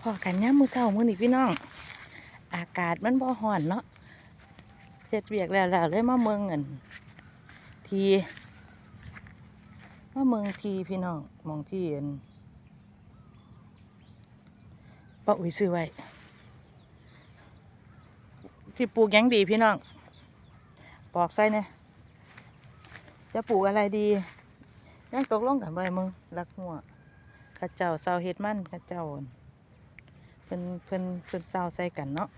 พอกันย่ามือเศร้ามือนี้พี่น้อง อากาศมันบ่ฮ้อนเนาะเฮ็ดเวียกแล้วแล้วเลยมาเมืองเงินทีมาเมืองทีพี่น้องมองที่เอ็นป้าอุ้ยซื้อไว้ที่ปลูกยังดีพี่น้องบอกใส่เนี่ยจะปลูกอะไรดียังตกลงกันไว้มึงรักหัวข้าเจ้าเศร้าเฮ็ดมันข้าเจ้า เพิ่นเพิ่นเพิ่นเศร้าใส่กันเนาะ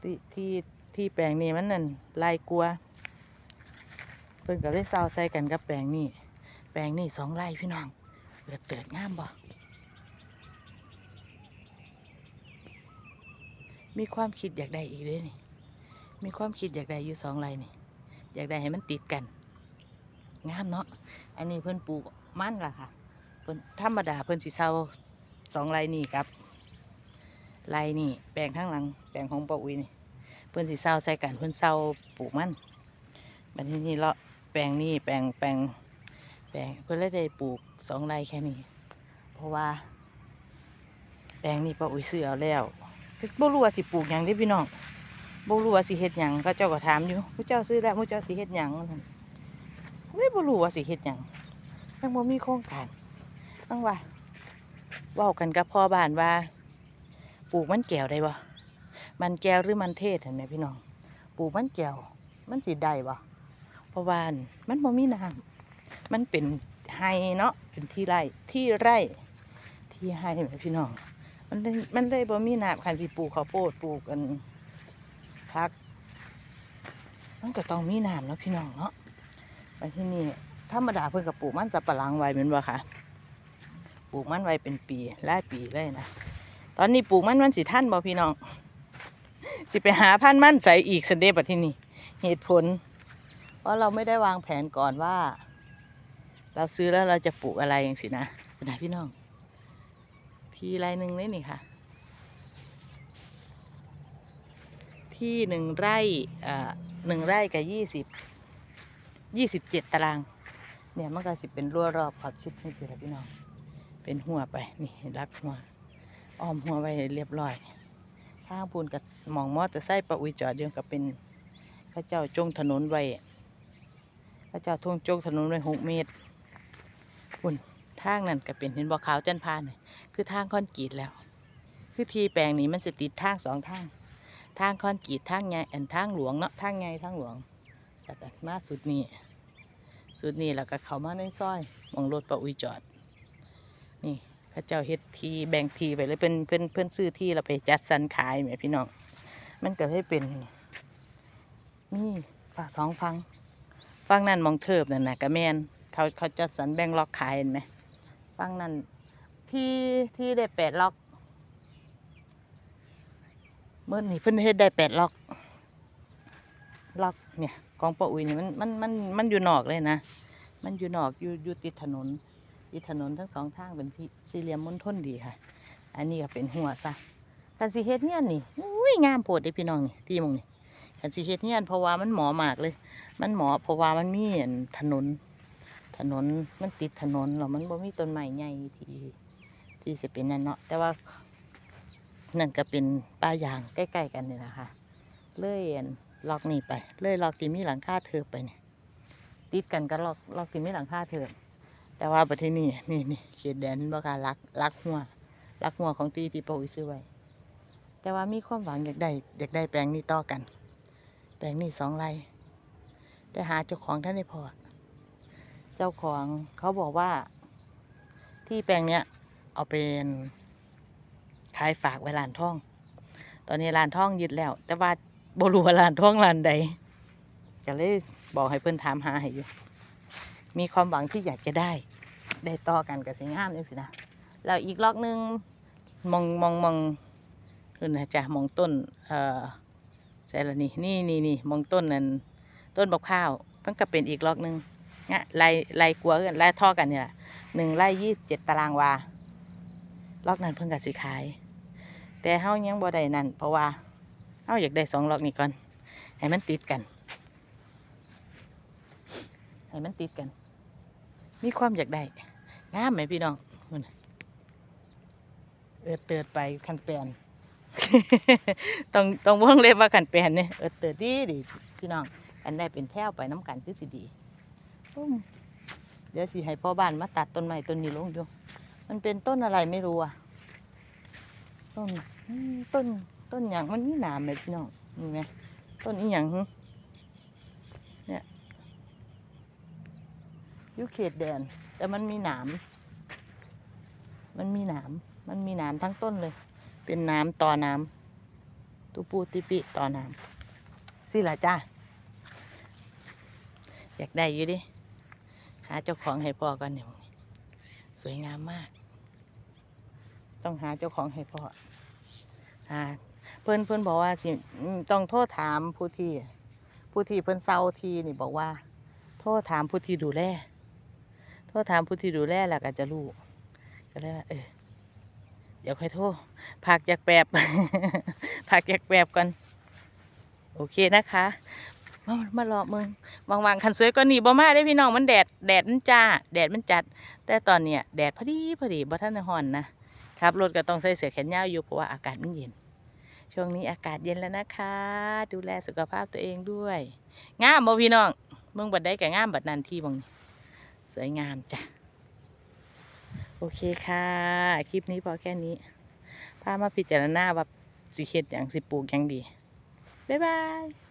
ที่ที่ที่แปลงนี้มันนั่นลายกลัวเพิ่นก็เลยเศร้าใส่กันกับแปลงนี้แปลงนี้สองไร่พี่น้องเปิดเติดงามบ่มีความคิดอยากได้อีกเลยนี่ มีความคิดอยากได้อยู่สองไร่นี่ อยากได้ให้มันติดกัน งามเนาะ อันนี้เพิ่นปลูกมั่นล่ะค่ะ เพิ่นธรรมดาเพิ่นสิเซาสองไร่นี่ครับ ไรนี่แปลงข้างหลัง แปลงของป้าอุ้ยนี่เพิ่อนสิเซาใส่กันเพิ่อนเซาปลูกมันบัดนี้นี่เลาะแปลงนี่แปลงแปลงแปลงเพิ่อนเลยได้ปลูกสองไรแค่นี้ เพราะว่า แปลงนี่ป้าอุ้ยซื้อเอาแล้วบ่รู้ว่าสิปลูกหยังเด้พี่น้องบ่รู้ว่าสิเฮ็ดหยังก็เจ้าก็ถามอยู่ผู้เจ้าซื้อแล้วผู้เจ้าสิเฮ็ดหยังว่าซั่นเลยบ่รู้ว่าสิเฮ็ดหยังยังบ่มีโครงการตั้งว่าเว้ากันกับพ่อบ้านว่า ปลูกมันแก้วได้บ่มันแก้วหรือมันเทศเห็นไหมพี่น้อง ปลูกมันแก้ว มันสิได้บ่เพราะว่าอั่นมันบ่มีน้ำมันเป็นไร่เนาะ เป็นที่ไร่ ที่ไร่ ที่ไร่แหมพี่น้อง มันเลยมันเลยบ่มีน้ำคันสิปลูกข้าวโพดปลูกกันพัก มันก็ต้องมีน้ำเนาะพี่น้องเนาะไปที่นี่ธรรมดาเพิ่นกับปลูกมันสับปะหลังไว้เป็นว่าค่ะ ปลูกมันไว้เป็นปีหลายปีเลยนะ ตอนนี้ปลูกมันมันสิท่านบ่พี่น้องสิไปหาพันธุ์มันใสอีกสันเดบัดที่นี่เหตุผล เพราะเราไม่ได้วางแผนก่อนว่า เราซื้อแล้วเราจะปลูกอะไรอย่างสินะป็นไงพี่น้อง ทีไรหนึ่งเลยนี่ค่ะ ที่หนึ่งไร่เอ่อหนึ่งไร่กับยี่สิบยี่สิบเจ็ดตาราง เนี่ยมันก็สิเป็นรั้วรอบขอบชิดทั้งสิละพี่น้อง เป็นหัวไปนี่รักหัว อ้อมหัวไว้เรียบร้อยข้างปูนกับมองมอเตอร์ไซค์ปะอุยจอดเดียวกับเป็นข้าเจ้าจงถนนไว้ข้าเจ้าทงจงถนนไว้หกเมตรปุ่นทางนั่นก็เป็นเห็นบ่อขาวจันพานนี่คือทางคอนกรีตแล้ว คือทีแปลงนี้มันจะติดทางสองทาง ทางคอนกรีตทางใหญ่อันทางหลวงเนาะทางใหญ่ทางหลวงแล้วก็มาสุดนี้สุดนี้แล้วก็เข้ามาในซอยมองรถปะอุยจอด นี่ เข้าเจ้าเฮ็ดทีแบ่งทีไปเลยเป็นเพื่อนเพื่อนซื้อที่เราไปจัดสรรขายแหมพี่น้องมันก็ให้เป็นนี่ฝากสองฟังฟังนั่นมองเทิบนั่นนะกะแมนเขาเขาจัดสรรแบ่งล็อกขายเห็นไหมฟังนั่นที่ที่ได้แปดล็อกเมื่อนี่เพิ่นเฮ็ดได้แปดล็อกล็อกเนี่ยกองปะอุยนี่มันมันมันมันอยู่นอกเลยนะ มันอยู่นอกอยู่อยู่ติดถนน ติดถนนทั้งสองทางเป็นที่สี่เหลี่ยมมณฑลดีค่ะ อันนี้ก็เป็นหัวซะกันสิเฮ็ดเนี่ยนี่อุ้ยงามโพดเด้พี่น้องนี่ที่มองนี่กันสิเฮ็ดเนี่ยเพราะว่ามันหมอมากเลย มันหมอเพราะว่ามันมีอันถนน ถนนมันติดถนนแล้วมันบ่มีต้นไม้ใหญ่ที่ที่สิเป็นนั่นเนาะแต่ว่านั่นก็เป็นป่ายางใกล้ๆกันนี่แหละค่ะเลื่อยอันล็อกนี่ไปเลื่อยล็อกที่มีหลังคาเทิบไปเนี่ยติดกันกับล็อกล็อกที่มีหลังคาเทิบ แต่ว่าประเทศนี้นี่นี่เขตแดนบ่ค่ะรักรักหัวรักหัวของตีที่ปอยซื้อไว้ แต่ว่ามีความหวังอยากได้อยากได้แปลงนี้ต่อกัน แปลงนี้สองไร่แต่หาเจ้าของท่านไม่พอเจ้าของเขาบอกว่า ที่แปลงเนี้ยเอาเป็นขายฝากไว้ร้านทอง ตอนนี้ร้านทองยึดแล้ว แต่ว่าบรูว่าร้านทองร้านใดก็เลยบอกให้เพิ่อนถามหาให้อยู่มีความหวังที่อยากจะได้ ได้ต่อกันกับสิงห้ามนี่สินะแล้วอีกล็อกหนึงมองมองมองคือนนะจ๊ะมองต้นเอ่อใช่ละนี่นี่นี่นี่มองต้นนั่นต้นบักข้าวมันก็เป็นอีกล็อกหนึงงะล่ไล่กลัวกันไล่ท่อกันนี่แหละหนึ่งไล่ยี่สิบเจ็ดตารางวาล็อกนั้นเพิ่งกับสิขาย แต่เฮายังบ่ได้นั่นเพราะว่าเฮาอยากได้สองล็อกนี้ก่อนให้มันติดกันให้มันติดกัน มีความอยากได้งามไหมพี่น้องนู่เออเติดไปคันแปนต้องต้องวงเล็บว่าคันแปนเนี่ยเออเติดดีดีพี่น้อง อันได้เป็นแถวไปน้ำกันคือสิดีเดี๋ยวสิให้พ่อบ้านมาตัดต้นไม้ต้นนี้ลงอยู่มันเป็นต้นอะไรไม่รู้อะต้นต้นต้นอย่างมันมีหนามไหมพี่น้องนี่ไหมต้นอีหยังเนี่ย อยู่เขตแดน แต่มันมีหนาม มันมีหนาม มันมีหนามทั้งต้นเลย เป็นน้ำต่อน้ำตุปูติปิต่อน้ำสิล่ะจ้า อยากได้อยู่ดิ หาเจ้าของให้พ่อก่อนเนี่ยสวยงามมาก ต้องหาเจ้าของให้พ่อหาเพื่อนเพื่อนบอกว่าสิต้องโทษถามผู้ที่ผู้ที่เพื่อนเศร้าทีนี่บอกว่า โทษถามผู้ที่ดูแล โทษถามผู้ที่ดูแลแล้วก็จะรู้ก็เลยว่าเออเดี๋ยวค่อยโทรพักจากแปบพักจากแปบก่อนโอเคนะคะมามารอมึงวางๆคันสวยก็หนีบ่มาได้พี่น้องมันแดดแดดมันจ้า แดดมันจัด แต่ตอนเนี้ยแดดพอดีพอดีบ่ทันได้ฮ้อนนะครับรถก็ต้องใส่เสื้อแขนยาวอยู่เพราะว่าอากาศมันเย็น ช่วงนี้อากาศเย็นแล้วนะคะ ดูแลสุขภาพตัวเองด้วยงามบ่พี่น้องมึงบัดได้กับงามบัดนันที่บัง สวยงามจ้ะ โอเคค่ะ คลิปนี้พอแค่นี้ พามาพิจารณาว่าสิเฮ็ดอย่างสิปลูกอย่างดี บ๊ายบาย